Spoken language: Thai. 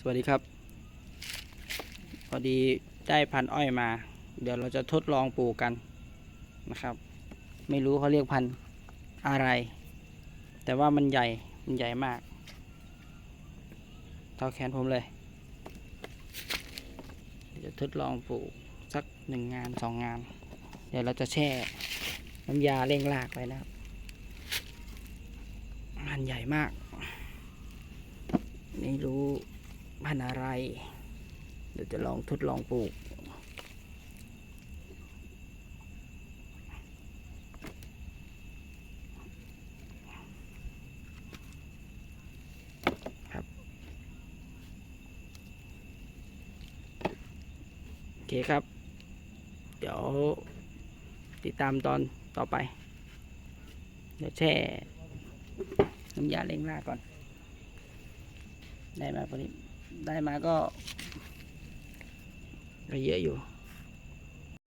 สวัสดีครับ พอดีได้พันอ้อยมา เดี๋ยวเราจะทดลองปลูกกันนะครับ ไม่รู้เขาเรียกพันอะไร แต่ว่ามันใหญ่ มันใหญ่มาก เท่าแขนผมเลยจะทดลองปลูกสักหนึ่งงานสองงาน เดี๋ยวเราจะแช่น้ำยาเร่งรากไว้นะครับมันใหญ่มาก ไม่รู้ พันธุ์อะไร เดี๋ยวจะลองทดลองปลูก ครับ โอเคครับ เดี๋ยวติดตามตอนต่อไป เดี๋ยวแช่น้ำยาเล้งรากก่อน ได้มาพอดี ได้มาก็ก็เยอะอยู่